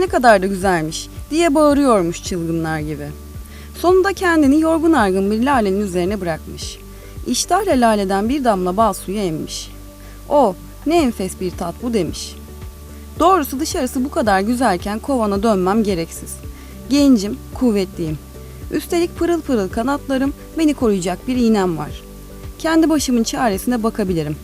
Ne kadar da güzelmiş diye bağırıyormuş çılgınlar gibi. Sonunda kendini yorgun argın bir lalenin üzerine bırakmış. İştahla laleden bir damla bal suyu emmiş. O ne enfes bir tat bu demiş. Doğrusu dışarısı bu kadar güzelken kovana dönmem gereksiz. Gencim, kuvvetliyim. Üstelik pırıl pırıl kanatlarım, beni koruyacak bir iğnem var. Kendi başımın çaresine bakabilirim.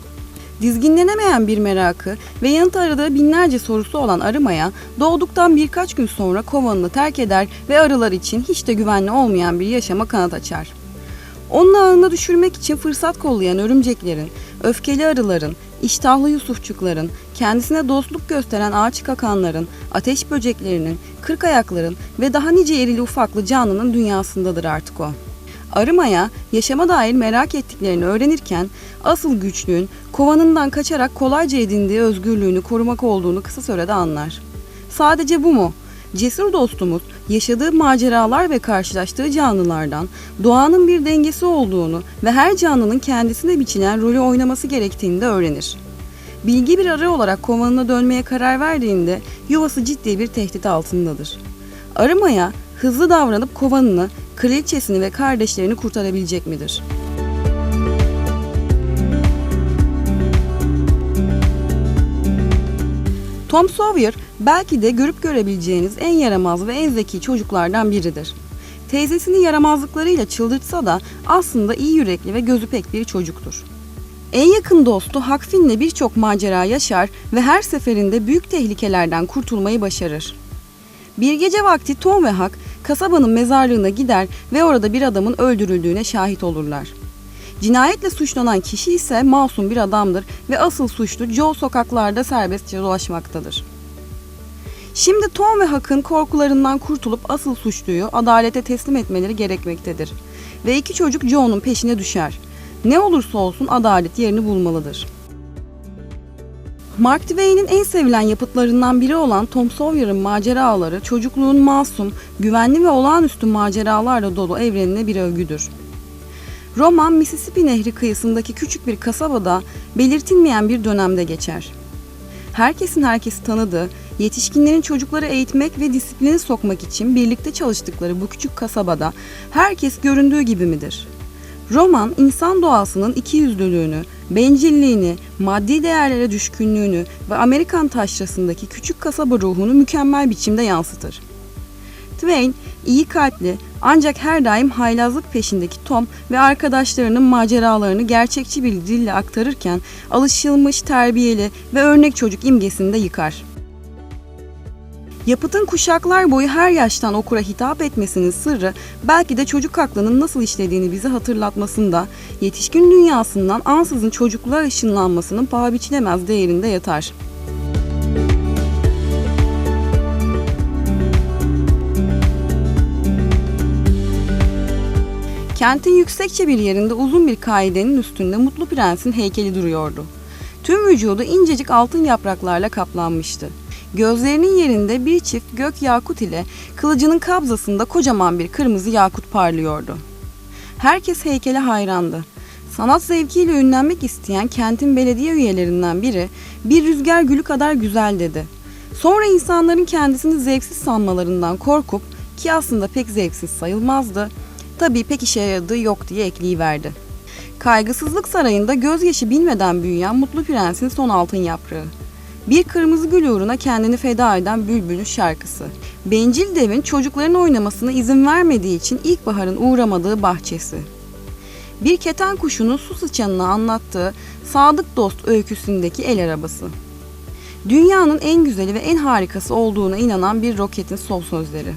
Dizginlenemeyen bir merakı ve yanıt aradığı binlerce sorusu olan arımaya doğduktan birkaç gün sonra kovanını terk eder ve arılar için hiç de güvenli olmayan bir yaşama kanat açar. Onun ağına düşürmek için fırsat kollayan örümceklerin, öfkeli arıların, iştahlı yusufçukların, kendisine dostluk gösteren ağaç kakanların, ateş böceklerinin, kırk ayakların ve daha nice erili ufaklı canlının dünyasındadır artık o. Arımaya yaşama dair merak ettiklerini öğrenirken asıl güçlüğün kovanından kaçarak kolayca edindiği özgürlüğünü korumak olduğunu kısa sürede anlar. Sadece bu mu? Cesur dostumuz yaşadığı maceralar ve karşılaştığı canlılardan doğanın bir dengesi olduğunu ve her canlının kendisine biçilen rolü oynaması gerektiğini de öğrenir. Bilgi bir arı olarak kovanına dönmeye karar verdiğinde yuvası ciddi bir tehdit altındadır. Arımaya hızlı davranıp kovanını, kraliçesini ve kardeşlerini kurtarabilecek midir? Tom Sawyer belki de görüp görebileceğiniz en yaramaz ve en zeki çocuklardan biridir. Teyzesini yaramazlıklarıyla çıldırtsa da aslında iyi yürekli ve gözü pek bir çocuktur. En yakın dostu Huck Finn'le birçok macera yaşar ve her seferinde büyük tehlikelerden kurtulmayı başarır. Bir gece vakti Tom ve Huck kasabanın mezarlığına gider ve orada bir adamın öldürüldüğüne şahit olurlar. Cinayetle suçlanan kişi ise masum bir adamdır ve asıl suçlu Joe sokaklarda serbestçe dolaşmaktadır. Şimdi Tom ve Huck'ın korkularından kurtulup asıl suçluyu adalete teslim etmeleri gerekmektedir. Ve iki çocuk Joe'nun peşine düşer. Ne olursa olsun adalet yerini bulmalıdır. Mark Twain'in en sevilen yapıtlarından biri olan Tom Sawyer'ın maceraları çocukluğun masum, güvenli ve olağanüstü maceralarla dolu evrenine bir övgüdür. Roman Mississippi Nehri kıyısındaki küçük bir kasabada belirtilmeyen bir dönemde geçer. Herkesin herkesi tanıdığı, yetişkinlerin çocukları eğitmek ve disipline sokmak için birlikte çalıştıkları bu küçük kasabada herkes göründüğü gibi midir? Roman insan doğasının ikiyüzlülüğünü, bencilliğini, maddi değerlere düşkünlüğünü ve Amerikan taşrasındaki küçük kasaba ruhunu mükemmel biçimde yansıtır. Twain, iyi kalpli ancak her daim haylazlık peşindeki Tom ve arkadaşlarının maceralarını gerçekçi bir dille aktarırken alışılmış, terbiyeli ve örnek çocuk imgesini de yıkar. Yapıtın kuşaklar boyu her yaştan okura hitap etmesinin sırrı belki de çocuk aklının nasıl işlediğini bize hatırlatmasında, yetişkin dünyasından ansızın çocukluğa ışınlanmasının paha biçilemez değerinde yatar. Kentin yüksekçe bir yerinde uzun bir kaidenin üstünde Mutlu Prens'in heykeli duruyordu. Tüm vücudu incecik altın yapraklarla kaplanmıştı. Gözlerinin yerinde bir çift gök yakut ile kılıcının kabzasında kocaman bir kırmızı yakut parlıyordu. Herkes heykele hayrandı. Sanat zevkiyle ünlenmek isteyen kentin belediye üyelerinden biri bir rüzgar gülü kadar güzel dedi. Sonra insanların kendisini zevksiz sanmalarından korkup ki aslında pek zevksiz sayılmazdı. Tabii pek işe yaradığı yok diye ekleyiverdi. Kaygısızlık sarayında gözyaşı bilmeden büyüyen Mutlu Prens'in son altın yaprağı. Bir kırmızı gül uğruna kendini feda eden bülbülün şarkısı. Bencil devin çocukların oynamasına izin vermediği için ilkbaharın uğramadığı bahçesi. Bir keten kuşunun su sıçanını anlattığı sadık dost öyküsündeki el arabası. Dünyanın en güzeli ve en harikası olduğuna inanan bir roketin son sözleri.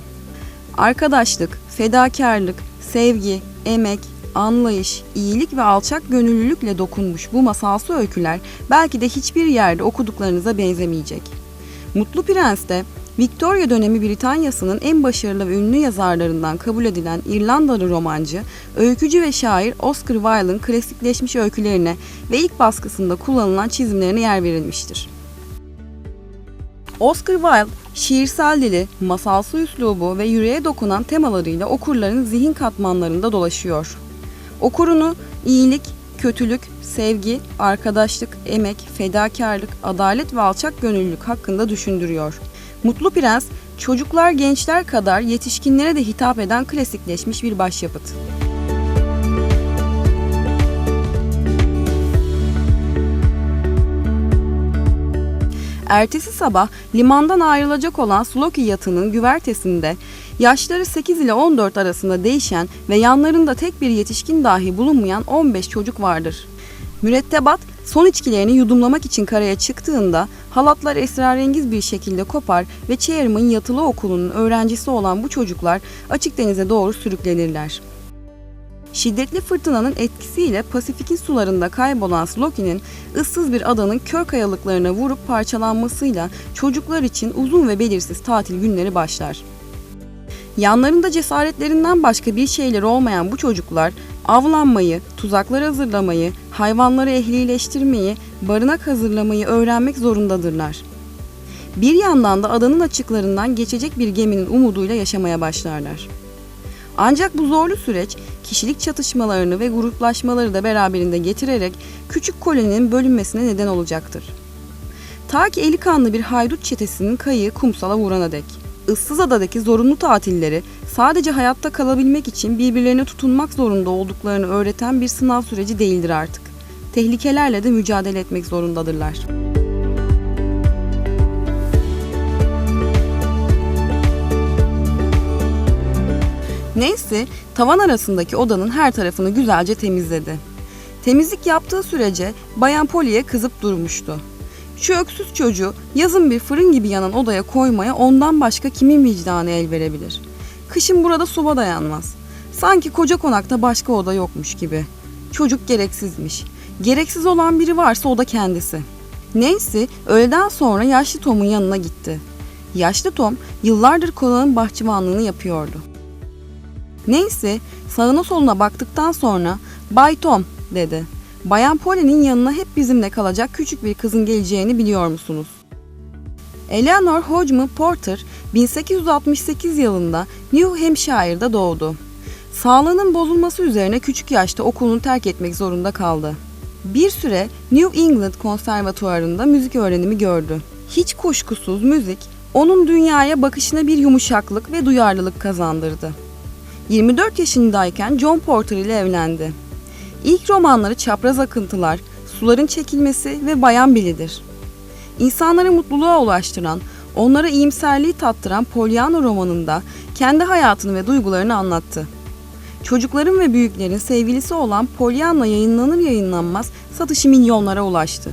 Arkadaşlık, fedakarlık, sevgi, emek, anlayış, iyilik ve alçak gönüllülükle dokunmuş bu masalsı öyküler belki de hiçbir yerde okuduklarınıza benzemeyecek. Mutlu Prens de Victoria dönemi Britanya'sının en başarılı ve ünlü yazarlarından kabul edilen İrlandalı romancı, öykücü ve şair Oscar Wilde'ın klasikleşmiş öykülerine ve ilk baskısında kullanılan çizimlerine yer verilmiştir. Oscar Wilde, şiirsel dili, masalsı üslubu ve yüreğe dokunan temalarıyla okurların zihin katmanlarında dolaşıyor. Okurunu iyilik, kötülük, sevgi, arkadaşlık, emek, fedakarlık, adalet ve alçak gönüllülük hakkında düşündürüyor. Mutlu Prens, çocuklar gençler kadar yetişkinlere de hitap eden klasikleşmiş bir başyapıt. Ertesi sabah limandan ayrılacak olan Sloki yatının güvertesinde yaşları 8 ile 14 arasında değişen ve yanlarında tek bir yetişkin dahi bulunmayan 15 çocuk vardır. Mürettebat son içkilerini yudumlamak için karaya çıktığında halatlar esrarengiz bir şekilde kopar ve Chairman yatılı okulunun öğrencisi olan bu çocuklar açık denize doğru sürüklenirler. Şiddetli fırtınanın etkisiyle Pasifik'in sularında kaybolan Sloki'nin ıssız bir adanın kör kayalıklarına vurup parçalanmasıyla çocuklar için uzun ve belirsiz tatil günleri başlar. Yanlarında cesaretlerinden başka bir şeyler olmayan bu çocuklar avlanmayı, tuzaklar hazırlamayı, hayvanları ehlileştirmeyi, barınak hazırlamayı öğrenmek zorundadırlar. Bir yandan da adanın açıklarından geçecek bir geminin umuduyla yaşamaya başlarlar. Ancak bu zorlu süreç kişilik çatışmalarını ve gruplaşmaları da beraberinde getirerek küçük koloninin bölünmesine neden olacaktır. Ta ki eli kanlı bir haydut çetesinin kayığı kumsala vurana dek. Issız adadaki zorunlu tatilleri sadece hayatta kalabilmek için birbirlerine tutunmak zorunda olduklarını öğreten bir sınav süreci değildir artık. Tehlikelerle de mücadele etmek zorundadırlar. Nancy tavan arasındaki odanın her tarafını güzelce temizledi. Temizlik yaptığı sürece Bayan Polly'e kızıp durmuştu. Şu öksüz çocuğu yazın bir fırın gibi yanan odaya koymaya ondan başka kimin vicdanı el verebilir? Kışın burada soba dayanmaz. Sanki koca konakta başka oda yokmuş gibi. Çocuk gereksizmiş. Gereksiz olan biri varsa o da kendisi. Nancy öğleden sonra yaşlı Tom'un yanına gitti. Yaşlı Tom yıllardır konağın bahçıvanlığını yapıyordu. Nancy sağına soluna baktıktan sonra Bay Tom dedi. Bayan Polly'nin yanına hep bizimle kalacak küçük bir kızın geleceğini biliyor musunuz? Eleanor Hodgman Porter 1868 yılında New Hampshire'da doğdu. Sağlığının bozulması üzerine küçük yaşta okulunu terk etmek zorunda kaldı. Bir süre New England Konservatuarı'nda müzik öğrenimi gördü. Hiç kuşkusuz müzik onun dünyaya bakışına bir yumuşaklık ve duyarlılık kazandırdı. 24 yaşındayken John Porter ile evlendi. İlk romanları Çapraz Akıntılar, Suların Çekilmesi ve Bayan Bili'dir. İnsanları mutluluğa ulaştıran, onlara iyimserliği tattıran Pollyanna romanında kendi hayatını ve duygularını anlattı. Çocukların ve büyüklerin sevgilisi olan Pollyanna yayınlanır yayınlanmaz satışı milyonlara ulaştı.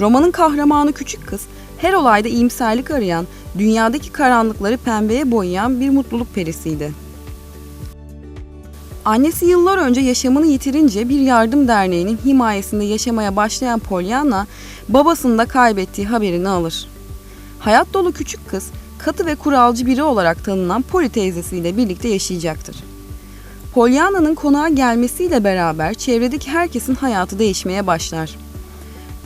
Romanın kahramanı küçük kız, her olayda iyimserlik arayan, dünyadaki karanlıkları pembeye boyayan bir mutluluk perisiydi. Annesi yıllar önce yaşamını yitirince bir yardım derneğinin himayesinde yaşamaya başlayan Pollyanna, babasını da kaybettiği haberini alır. Hayat dolu küçük kız, katı ve kuralcı biri olarak tanınan Polly teyzesiyle birlikte yaşayacaktır. Pollyanna'nın konağa gelmesiyle beraber çevredeki herkesin hayatı değişmeye başlar.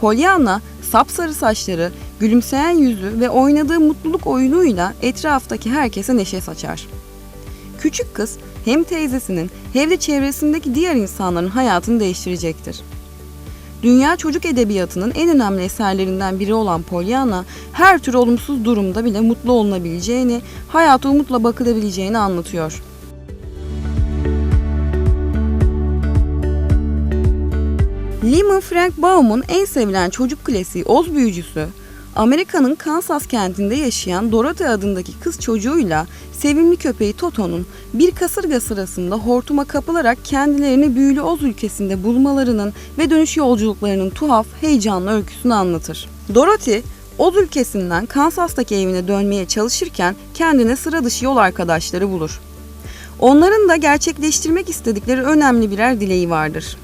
Pollyanna, sapsarı saçları, gülümseyen yüzü ve oynadığı mutluluk oyunuyla etraftaki herkese neşe saçar. Küçük kız hem teyzesinin hem de çevresindeki diğer insanların hayatını değiştirecektir. Dünya çocuk edebiyatının en önemli eserlerinden biri olan Pollyanna, her tür olumsuz durumda bile mutlu olunabileceğini, hayata umutla bakılabileceğini anlatıyor. Lyman Frank Baum'un en sevilen çocuk klasiği Oz Büyücüsü, Amerika'nın Kansas kentinde yaşayan Dorothy adındaki kız çocuğuyla sevimli köpeği Toto'nun bir kasırga sırasında hortuma kapılarak kendilerini büyülü Oz ülkesinde bulmalarının ve dönüş yolculuklarının tuhaf, heyecanlı öyküsünü anlatır. Dorothy, Oz ülkesinden Kansas'taki evine dönmeye çalışırken kendine sıra dışı yol arkadaşları bulur. Onların da gerçekleştirmek istedikleri önemli birer dileği vardır.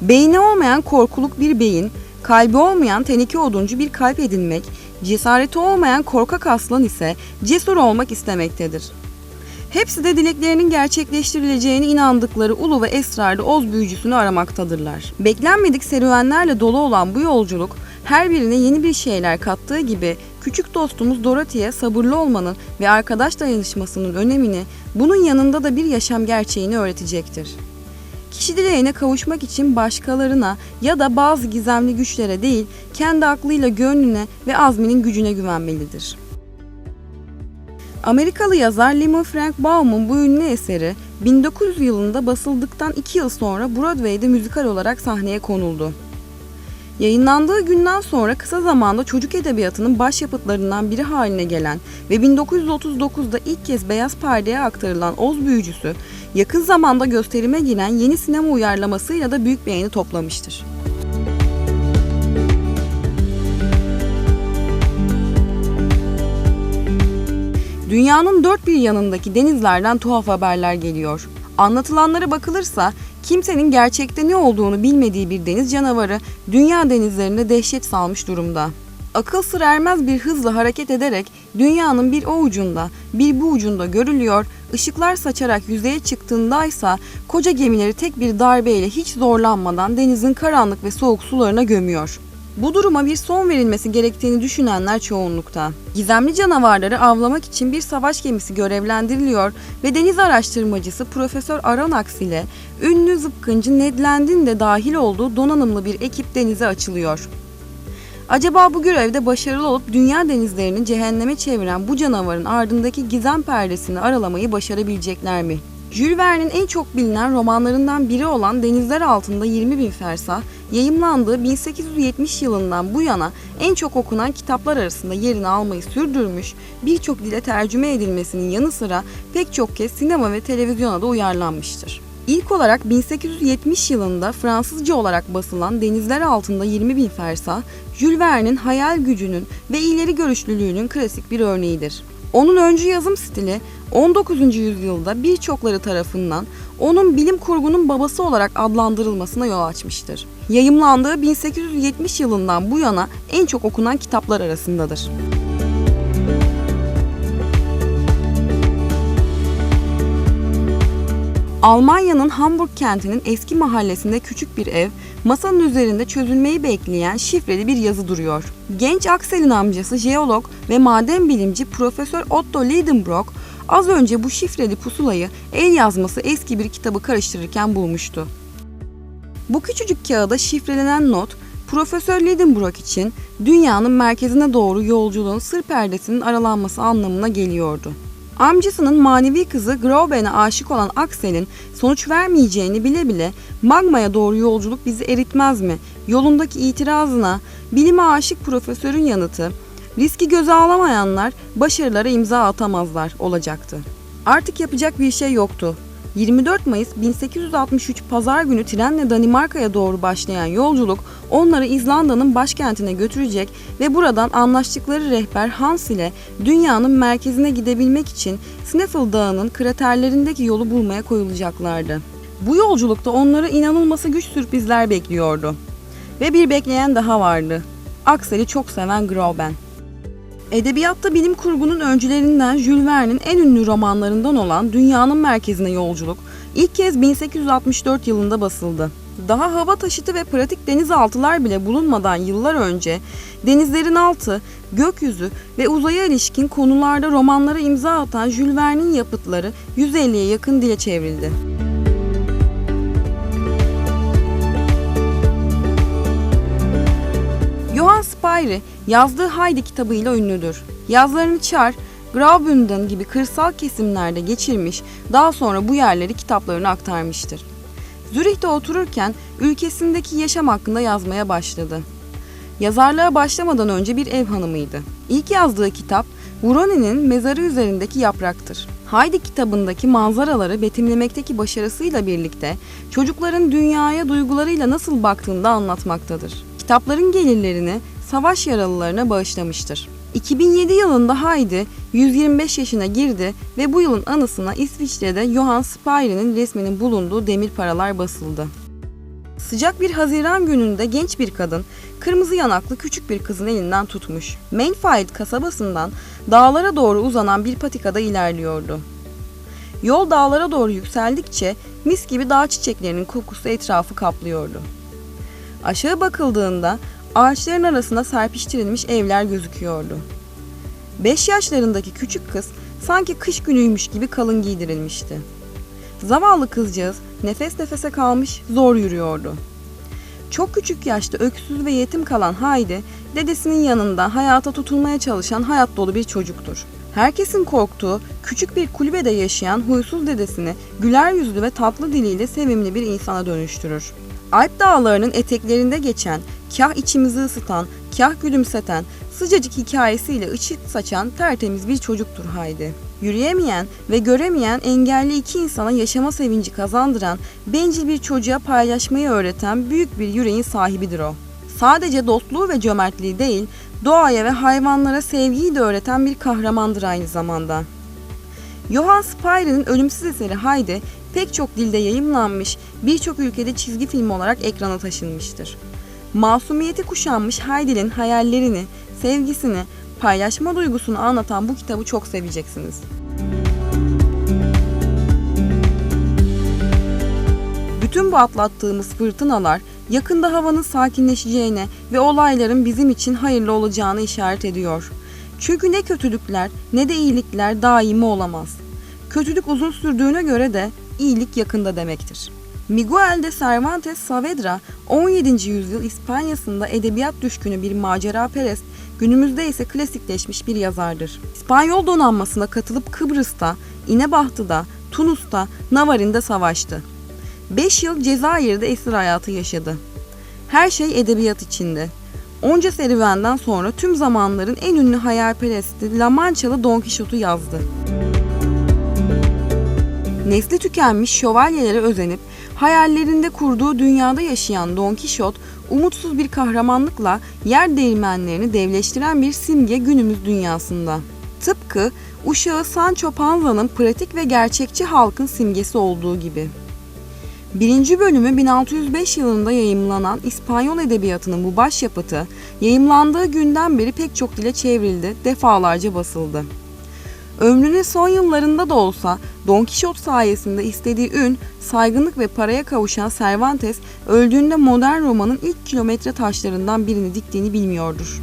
Beyni olmayan korkuluk bir beyin, kalbi olmayan teneke oduncu bir kalp edinmek, cesareti olmayan korkak aslan ise cesur olmak istemektedir. Hepsi de dileklerinin gerçekleştirileceğine inandıkları ulu ve esrarlı Oz büyücüsünü aramaktadırlar. Beklenmedik serüvenlerle dolu olan bu yolculuk her birine yeni bir şeyler kattığı gibi küçük dostumuz Dorothy'ye sabırlı olmanın ve arkadaş dayanışmasının önemini, bunun yanında da bir yaşam gerçeğini öğretecektir. Kişi dileğine kavuşmak için başkalarına ya da bazı gizemli güçlere değil, kendi aklıyla gönlüne ve azminin gücüne güvenmelidir. Amerikalı yazar Lyman Frank Baum'un bu ünlü eseri 1900 yılında basıldıktan 2 yıl sonra Broadway'de müzikal olarak sahneye konuldu. Yayınlandığı günden sonra kısa zamanda çocuk edebiyatının başyapıtlarından biri haline gelen ve 1939'da ilk kez beyaz perdeye aktarılan Oz Büyücüsü, yakın zamanda gösterime giren yeni sinema uyarlamasıyla da büyük beğeni toplamıştır. Dünyanın dört bir yanındaki denizlerden tuhaf haberler geliyor. Anlatılanlara bakılırsa kimsenin gerçekte ne olduğunu bilmediği bir deniz canavarı dünya denizlerinde dehşet salmış durumda. Akıl sır ermez bir hızla hareket ederek dünyanın bir o ucunda bir bu ucunda görülüyor, ışıklar saçarak yüzeye çıktığındaysa koca gemileri tek bir darbeyle hiç zorlanmadan denizin karanlık ve soğuk sularına gömüyor. Bu duruma bir son verilmesi gerektiğini düşünenler çoğunlukta. Gizemli canavarları avlamak için bir savaş gemisi görevlendiriliyor ve deniz araştırmacısı Profesör Aronnax ile ünlü zıpkıncı Ned Land'in de dahil olduğu donanımlı bir ekip denize açılıyor. Acaba bu görevde başarılı olup dünya denizlerini cehenneme çeviren bu canavarın ardındaki gizem perdesini aralamayı başarabilecekler mi? Jules Verne'in en çok bilinen romanlarından biri olan Denizler Altında 20 Bin Fersah, yayımlandığı 1870 yılından bu yana en çok okunan kitaplar arasında yerini almayı sürdürmüş, birçok dile tercüme edilmesinin yanı sıra pek çok kez sinema ve televizyona da uyarlanmıştır. İlk olarak 1870 yılında Fransızca olarak basılan Denizler Altında 20 Bin Fersah, Jules Verne'in hayal gücünün ve ileri görüşlülüğünün klasik bir örneğidir. Onun öncü yazım stili 19. yüzyılda birçokları tarafından onun bilim kurgunun babası olarak adlandırılmasına yol açmıştır. Yayımlandığı 1870 yılından bu yana en çok okunan kitaplar arasındadır. Almanya'nın Hamburg kentinin eski mahallesinde küçük bir ev, masanın üzerinde çözülmeyi bekleyen şifreli bir yazı duruyor. Genç Axel'in amcası jeolog ve maden bilimci Profesör Otto Lidenbrock az önce bu şifreli pusulayı el yazması eski bir kitabı karıştırırken bulmuştu. Bu küçücük kağıda şifrelenen not Profesör Lidenbrock için dünyanın merkezine doğru yolculuğun sır perdesinin aralanması anlamına geliyordu. Amcasının manevi kızı Grauben'e aşık olan Axel'in sonuç vermeyeceğini bile bile magmaya doğru yolculuk bizi eritmez mi? Yolundaki itirazına bilime aşık profesörün yanıtı riski göze alamayanlar başarılara imza atamazlar olacaktı. Artık yapacak bir şey yoktu. 24 Mayıs 1863 Pazar günü trenle Danimarka'ya doğru başlayan yolculuk onları İzlanda'nın başkentine götürecek ve buradan anlaştıkları rehber Hans ile dünyanın merkezine gidebilmek için Snaefell Dağı'nın kraterlerindeki yolu bulmaya koyulacaklardı. Bu yolculukta onları inanılması güç sürprizler bekliyordu. Ve bir bekleyen daha vardı. Axel'i çok seven Grauben. Edebiyatta bilim kurgunun öncülerinden Jules Verne'in en ünlü romanlarından olan Dünyanın Merkezine Yolculuk ilk kez 1864 yılında basıldı. Daha hava taşıtı ve pratik denizaltılar bile bulunmadan yıllar önce denizlerin altı, gökyüzü ve uzaya ilişkin konularda romanlara imza atan Jules Verne'in yapıtları 150'ye yakın dile çevrildi. Johann Spyri yazdığı Heidi kitabıyla ünlüdür. Yazlarını Çar, Graubünden gibi kırsal kesimlerde geçirmiş, daha sonra bu yerleri kitaplarına aktarmıştır. Zürih'te otururken ülkesindeki yaşam hakkında yazmaya başladı. Yazarlığa başlamadan önce bir ev hanımıydı. İlk yazdığı kitap Vuroni'nin mezarı üzerindeki yapraktır. Haydi kitabındaki manzaraları betimlemekteki başarısıyla birlikte çocukların dünyaya duygularıyla nasıl baktığını da anlatmaktadır. Kitapların gelirlerini savaş yaralılarına bağışlamıştır. 2007 yılında Haydi 125 yaşına girdi ve bu yılın anısına İsviçre'de Johann Spyri'nin resminin bulunduğu demir paralar basıldı. Sıcak bir Haziran gününde genç bir kadın kırmızı yanaklı küçük bir kızın elinden tutmuş. Mainfield kasabasından dağlara doğru uzanan bir patikada ilerliyordu. Yol dağlara doğru yükseldikçe mis gibi dağ çiçeklerinin kokusu etrafı kaplıyordu. Aşağı bakıldığında ağaçların arasında serpiştirilmiş evler gözüküyordu. Beş yaşlarındaki küçük kız sanki kış günüymüş gibi kalın giydirilmişti. Zavallı kızcağız nefes nefese kalmış zor yürüyordu. Çok küçük yaşta öksüz ve yetim kalan Haydi, dedesinin yanında hayata tutunmaya çalışan hayat dolu bir çocuktur. Herkesin korktuğu küçük bir kulübede yaşayan huysuz dedesini güler yüzlü ve tatlı diliyle sevimli bir insana dönüştürür. Alp dağlarının eteklerinde geçen, kah içimizi ısıtan, kah gülümseten, sıcacık hikayesiyle ışık saçan tertemiz bir çocuktur Haydi. Yürüyemeyen ve göremeyen engelli iki insana yaşama sevinci kazandıran, bencil bir çocuğa paylaşmayı öğreten büyük bir yüreğin sahibidir o. Sadece dostluğu ve cömertliği değil, doğaya ve hayvanlara sevgiyi de öğreten bir kahramandır aynı zamanda. Johann Spyri'nin ölümsüz eseri Haydi pek çok dilde yayımlanmış, birçok ülkede çizgi film olarak ekrana taşınmıştır. Masumiyeti kuşanmış Heidi'nin hayallerini, sevgisini, paylaşma duygusunu anlatan bu kitabı çok seveceksiniz. Bütün bu atlattığımız fırtınalar yakında havanın sakinleşeceğine ve olayların bizim için hayırlı olacağını işaret ediyor. Çünkü ne kötülükler ne de iyilikler daimi olamaz. Kötülük uzun sürdüğüne göre de iyilik yakında demektir. Miguel de Cervantes Saavedra 17. yüzyıl İspanya'sında edebiyat düşkünü bir macera perest, günümüzde ise klasikleşmiş bir yazardır. İspanyol donanmasına katılıp Kıbrıs'ta, İnebahtı'da, Tunus'ta, Navarin'de savaştı. 5 yıl Cezayir'de esir hayatı yaşadı. Her şey edebiyat içinde. Onca serüvenden sonra tüm zamanların en ünlü hayalperesti La Manchalı Don Quixote'u yazdı. Nesli tükenmiş şövalyelere özenip hayallerinde kurduğu dünyada yaşayan Don Quixote, umutsuz bir kahramanlıkla yer değirmenlerini devleştiren bir simge günümüz dünyasında. Tıpkı uşağı Sancho Panza'nın pratik ve gerçekçi halkın simgesi olduğu gibi. Birinci bölümü 1605 yılında yayımlanan İspanyol edebiyatının bu başyapıtı, yayımlandığı günden beri pek çok dile çevrildi, defalarca basıldı. Ömrünün son yıllarında da olsa Don Quixote sayesinde istediği ün, saygınlık ve paraya kavuşan Cervantes öldüğünde modern romanın ilk kilometre taşlarından birini diktiğini bilmiyordur.